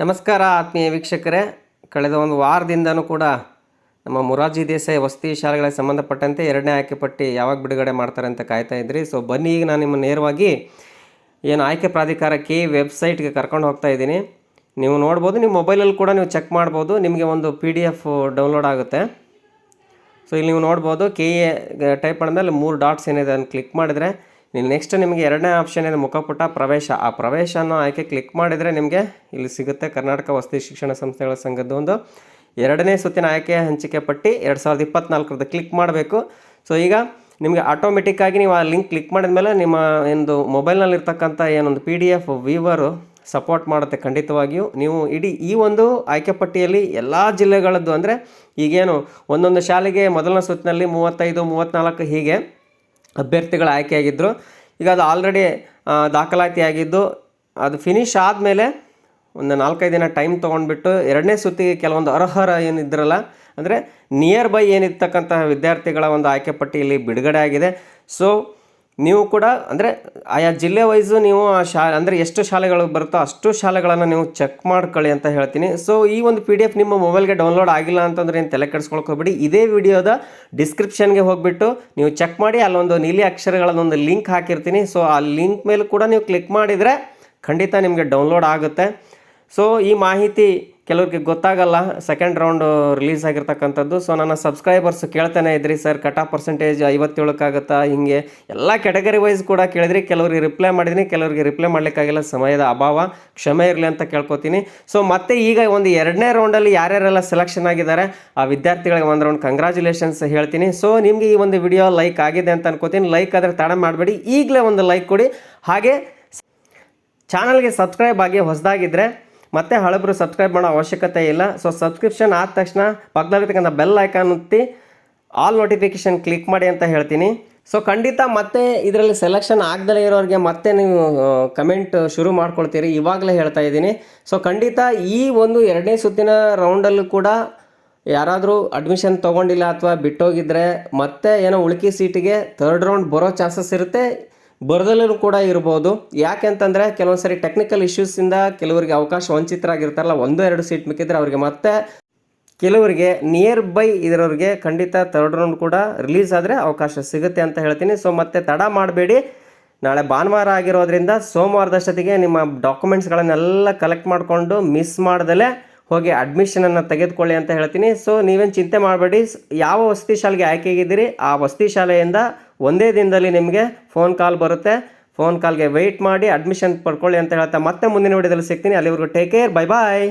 ನಮಸ್ಕಾರ ಆತ್ಮೀಯ ವೀಕ್ಷಕರೇ. ಕಳೆದ ಒಂದು ವಾರದಿಂದನೂ ಕೂಡ ನಮ್ಮ ಮೊರಾರ್ಜಿ ದೇಸಾಯಿ ವಸತಿ ಶಾಲೆಗಳಿಗೆ ಸಂಬಂಧಪಟ್ಟಂತೆ ಎರಡನೇ ಆಯ್ಕೆ ಪಟ್ಟಿ ಯಾವಾಗ ಬಿಡುಗಡೆ ಮಾಡ್ತಾರೆ ಅಂತ ಕಾಯ್ತಾ ಇದ್ರಿ. ಸೊ ಬನ್ನಿ, ಈಗ ನಾನು ನಿಮ್ಮ ನೇರವಾಗಿ ಏನು ಆಯ್ಕೆ ಪ್ರಾಧಿಕಾರ ಕೆ ವೆಬ್ಸೈಟ್ಗೆ ಕರ್ಕೊಂಡು ಹೋಗ್ತಾ ಇದ್ದೀನಿ. ನೀವು ನೋಡ್ಬೋದು ನಿಮ್ಮ ಮೊಬೈಲಲ್ಲಿ ಕೂಡ ನೀವು ಚೆಕ್ ಮಾಡ್ಬೋದು, ನಿಮಗೆ ಒಂದು ಪಿ ಡಿ ಎಫ್ ಡೌನ್ಲೋಡ್ ಆಗುತ್ತೆ. ಸೊ ಇಲ್ಲಿ ನೀವು ನೋಡ್ಬೋದು, ಕೆ ಎ, ಟೈಪ್ ಮಾಡಿದ್ಮೇಲೆ ಮೂರು ಡಾಟ್ಸ್ ಏನಿದೆ ಅದನ್ನು ಕ್ಲಿಕ್ ಮಾಡಿದರೆ ನೀವು ನೆಕ್ಸ್ಟ್ ನಿಮಗೆ ಎರಡನೇ ಆಪ್ಷನ್ ಏನು ಮುಖಪುಟ ಪ್ರವೇಶ. ಆ ಪ್ರವೇಶ ಅನ್ನೋ ಆಯ್ಕೆ ಕ್ಲಿಕ್ ಮಾಡಿದರೆ ನಿಮಗೆ ಇಲ್ಲಿ ಸಿಗುತ್ತೆ ಕರ್ನಾಟಕ ವಸತಿ ಶಿಕ್ಷಣ ಸಂಸ್ಥೆಗಳ ಸಂಘದ ಒಂದು ಎರಡನೇ ಸುತ್ತಿನ ಆಯ್ಕೆ ಹಂಚಿಕೆ ಪಟ್ಟಿ ಎರಡು ಸಾವಿರದ ಇಪ್ಪತ್ತ್ನಾಲ್ಕರದ್ದು ಕ್ಲಿಕ್ ಮಾಡಬೇಕು. ಸೊ ಈಗ ನಿಮಗೆ ಆಟೋಮೆಟಿಕ್ಕಾಗಿ ನೀವು ಆ ಲಿಂಕ್ ಕ್ಲಿಕ್ ಮಾಡಿದ ಮೇಲೆ ನಿಮ್ಮ ಒಂದು ಮೊಬೈಲ್ನಲ್ಲಿರ್ತಕ್ಕಂಥ ಏನೊಂದು P D F viewer support ಮಾಡುತ್ತೆ ಖಂಡಿತವಾಗಿಯೂ. ನೀವು ಇಡೀ ಈ ಒಂದು ಆಯ್ಕೆ ಪಟ್ಟಿಯಲ್ಲಿ ಎಲ್ಲ ಜಿಲ್ಲೆಗಳದ್ದು ಅಂದರೆ ಈಗೇನು ಒಂದೊಂದು ಶಾಲೆಗೆ ಮೊದಲನೇ ಸುತ್ತಿನಲ್ಲಿ ಮೂವತ್ತೈದು ಮೂವತ್ತ್ನಾಲ್ಕು ಹೀಗೆ ಅಭ್ಯರ್ಥಿಗಳು ಆಯ್ಕೆಯಾಗಿದ್ದರು ಈಗ ಅದು ಆಲ್ರೆಡಿ ದಾಖಲಾತಿ ಆಗಿದ್ದು ಅದು ಫಿನಿಶ್ ಆದಮೇಲೆ ಒಂದು ನಾಲ್ಕೈದು ದಿನ ಟೈಮ್ ತೊಗೊಂಡ್ಬಿಟ್ಟು ಎರಡನೇ ಸುತ್ತಿಗೆ ಕೆಲವೊಂದು ಅರ್ಹರ ಏನಿದ್ರಲ್ಲ, ಅಂದರೆ ನಿಯರ್ ಬೈ ಏನಿರ್ತಕ್ಕಂತಹ ವಿದ್ಯಾರ್ಥಿಗಳ ಒಂದು ಆಯ್ಕೆ ಪಟ್ಟಿಯಲ್ಲಿ ಬಿಡುಗಡೆ ಆಗಿದೆ. ಸೊ ನೀವು ಕೂಡ ಅಂದರೆ ಆಯಾ ಜಿಲ್ಲೆ ವೈಸು ನೀವು ಆ ಶಾ, ಅಂದರೆ ಎಷ್ಟು ಶಾಲೆಗಳು ಬರುತ್ತೋ ಅಷ್ಟು ಶಾಲೆಗಳನ್ನು ನೀವು ಚೆಕ್ ಮಾಡ್ಕೊಳ್ಳಿ ಅಂತ ಹೇಳ್ತೀನಿ. ಸೊ ಈ ಒಂದು ಪಿ ಡಿ ಎಫ್ ನಿಮ್ಮ ಮೊಬೈಲ್ಗೆ ಡೌನ್ಲೋಡ್ ಆಗಿಲ್ಲ ಅಂತಂದ್ರೆ ಏನು ತಲೆ ಕೆಡಿಸ್ಕೊಳಕ್ಕೆ ಹೋಗ್ಬಿಡಿ. ಇದೇ ವಿಡಿಯೋದ ಡಿಸ್ಕ್ರಿಪ್ಷನ್ಗೆ ಹೋಗಿಬಿಟ್ಟು ನೀವು ಚೆಕ್ ಮಾಡಿ, ಅಲ್ಲೊಂದು ನೀಲಿ ಅಕ್ಷರಗಳನ್ನೊಂದು ಲಿಂಕ್ ಹಾಕಿರ್ತೀನಿ. ಸೊ ಆ ಲಿಂಕ್ ಮೇಲೆ ಕೂಡ ನೀವು ಕ್ಲಿಕ್ ಮಾಡಿದರೆ ಖಂಡಿತ ನಿಮಗೆ ಡೌನ್ಲೋಡ್ ಆಗುತ್ತೆ. ಸೊ ಈ ಮಾಹಿತಿ ಕೆಲವ್ರಿಗೆ ಗೊತ್ತಾಗಲ್ಲ ಸೆಕೆಂಡ್ ರೌಂಡು ರಿಲೀಸ್ ಆಗಿರ್ತಕ್ಕಂಥದ್ದು. ಸೊ ನನ್ನ ಸಬ್ಸ್ಕ್ರೈಬರ್ಸ್ ಕೇಳ್ತಾನೆ ಇದ್ರಿ ಸರ್ ಕಟ್ ಪರ್ಸೆಂಟೇಜ್ ಐವತ್ತೇಳಕ್ಕಾಗತ್ತಾ? ಹಿಂಗೆ ಎಲ್ಲ ಕ್ಯಾಟಗರಿ ವೈಸ್ ಕೂಡ ಕೇಳಿದ್ರಿ. ಕೆಲವ್ರಿಗೆ ರಿಪ್ಲೈ ಮಾಡಿದ್ದೀನಿ. ಕೆಲವ್ರಿಗೆ ರಿಪ್ಲೈ ಮಾಡಲಿಕ್ಕಾಗಿಲ್ಲ. ಸಮಯದ ಅಭಾವ. ಕ್ಷಮೆ ಇರಲಿ ಅಂತ ಕೇಳ್ಕೊತೀನಿ. ಸೊ ಮತ್ತೆ ಈಗ ಒಂದು ಎರಡನೇ ರೌಂಡಲ್ಲಿ ಯಾರ್ಯಾರೆಲ್ಲ ಸೆಲೆಕ್ಷನ್ ಆಗಿದ್ದಾರೆ? ಆ ವಿದ್ಯಾರ್ಥಿಗಳಿಗೆ ಒಂದು ರೌಂಡ್ ಕಂಗ್ರ್ಯಾಚುಲೇಷನ್ಸ್ ಹೇಳ್ತೀನಿ. ಸೊ ನಿಮಗೆ ಈ ಒಂದು ವಿಡಿಯೋ ಲೈಕ್ ಆಗಿದೆ ಅಂತ ಅನ್ಕೋತೀನಿ. ಲೈಕ್ ಆದರೆ ತಡ ಮಾಡಬೇಡಿ. ಈಗಲೇ ಒಂದು ಲೈಕ್ ಕೊಡಿ. ಹಾಗೆ ಚಾನಲ್ಗೆ ಸಬ್ಸ್ಕ್ರೈಬ್ ಆಗಿ ಹೊಸದಾಗಿದ್ದರೆ ಮತ್ತೆ ಹಳಬರು ಸಬ್ಸ್ಕ್ರೈಬ್ ಮಾಡೋ ಅವಶ್ಯಕತೆ ಇಲ್ಲ. ಸೊ ಸಬ್ಸ್ಕ್ರಿಪ್ಷನ್ ಆದ ತಕ್ಷಣ ಪಕ್ಕದಲ್ಲಿರ್ತಕ್ಕಂಥ ಬೆಲ್ ಐಕಾನ್ ಒತ್ತಿ ಆಲ್ ನೋಟಿಫಿಕೇಷನ್ ಕ್ಲಿಕ್ ಮಾಡಿ ಅಂತ ಹೇಳ್ತೀನಿ. ಸೊ ಖಂಡಿತ ಮತ್ತೆ ಇದರಲ್ಲಿ ಸೆಲೆಕ್ಷನ್ ಆಗದಲೇ ಇರೋರಿಗೆ ಮತ್ತೆ ನೀವು ಕಮೆಂಟ್ ಶುರು ಮಾಡ್ಕೊಳ್ತೀರಿ. ಇವಾಗಲೇ ಹೇಳ್ತಾ ಇದ್ದೀನಿ. ಸೊ ಖಂಡಿತ ಈ ಒಂದು ಎರಡನೇ ಸುತ್ತಿನ ರೌಂಡಲ್ಲೂ ಕೂಡ ಯಾರಾದರೂ ಅಡ್ಮಿಷನ್ ತೊಗೊಂಡಿಲ್ಲ ಅಥವಾ ಬಿಟ್ಟೋಗಿದ್ರೆ ಮತ್ತೆ ಏನೋ ಉಳುಕಿ ಸೀಟಿಗೆ ಥರ್ಡ್ ರೌಂಡ್ ಬರೋ ಚಾನ್ಸಸ್ ಇರುತ್ತೆ. ಬರದಲ್ಲೂ ಕೂಡ ಇರ್ಬೋದು. ಯಾಕೆಂತಂದರೆ ಕೆಲವೊಂದು ಸರಿ ಟೆಕ್ನಿಕಲ್ ಇಶ್ಯೂಸಿಂದ ಕೆಲವರಿಗೆ ಅವಕಾಶ ವಂಚಿತರಾಗಿರ್ತಾರಲ್ಲ, ಒಂದು ಎರಡು ಸೀಟ್ ಮಿಕ್ಕಿದ್ರೆ ಅವರಿಗೆ ಮತ್ತೆ ಕೆಲವರಿಗೆ ನಿಯರ್ ಬೈ ಇರೋರಿಗೆ ಖಂಡಿತ ಥರ್ಡ್ ರೌಂಡ್ ಕೂಡ ರಿಲೀಸ್ ಆದರೆ ಅವಕಾಶ ಸಿಗುತ್ತೆ ಅಂತ ಹೇಳ್ತೀನಿ. ಸೊ ಮತ್ತೆ ತಡ ಮಾಡಬೇಡಿ. ನಾಳೆ ಭಾನುವಾರ ಆಗಿರೋದ್ರಿಂದ ಸೋಮವಾರದಷ್ಟೊತ್ತಿಗೆ ನಿಮ್ಮ ಡಾಕ್ಯುಮೆಂಟ್ಸ್ಗಳನ್ನೆಲ್ಲ ಕಲೆಕ್ಟ್ ಮಾಡಿಕೊಂಡು ಮಿಸ್ ಮಾಡ್ದಲೇ ಹೋಗಿ ಅಡ್ಮಿಷನನ್ನು ತೆಗೆದುಕೊಳ್ಳಿ ಅಂತ ಹೇಳ್ತೀನಿ. ಸೊ ನೀವೇನು ಚಿಂತೆ ಮಾಡಬೇಡಿ. ಯಾವ ವಸತಿ ಶಾಲೆಗೆ ಆಯ್ಕೆಗಿದ್ದೀರಿ, ಆ ವಸತಿ ಶಾಲೆಯಿಂದ ಒಂದೇ ದಿನದಲ್ಲಿ ನಿಮಗೆ ಫೋನ್ ಕಾಲ್ ಬರುತ್ತೆ. ಫೋನ್ ಕಾಲ್ಗೆ ವೆಯ್ಟ್ ಮಾಡಿ ಅಡ್ಮಿಷನ್ ಪಡ್ಕೊಳ್ಳಿ ಅಂತ ಹೇಳ್ತಾ ಮತ್ತೆ ಮುಂದಿನ ವಿಡಿಯೋದಲ್ಲಿ ಸಿಗ್ತೀನಿ. ಅಲ್ಲಿವರೆಗೂ ಟೇಕ್ ಕೇರ್ ಬೈ ಬಾಯ್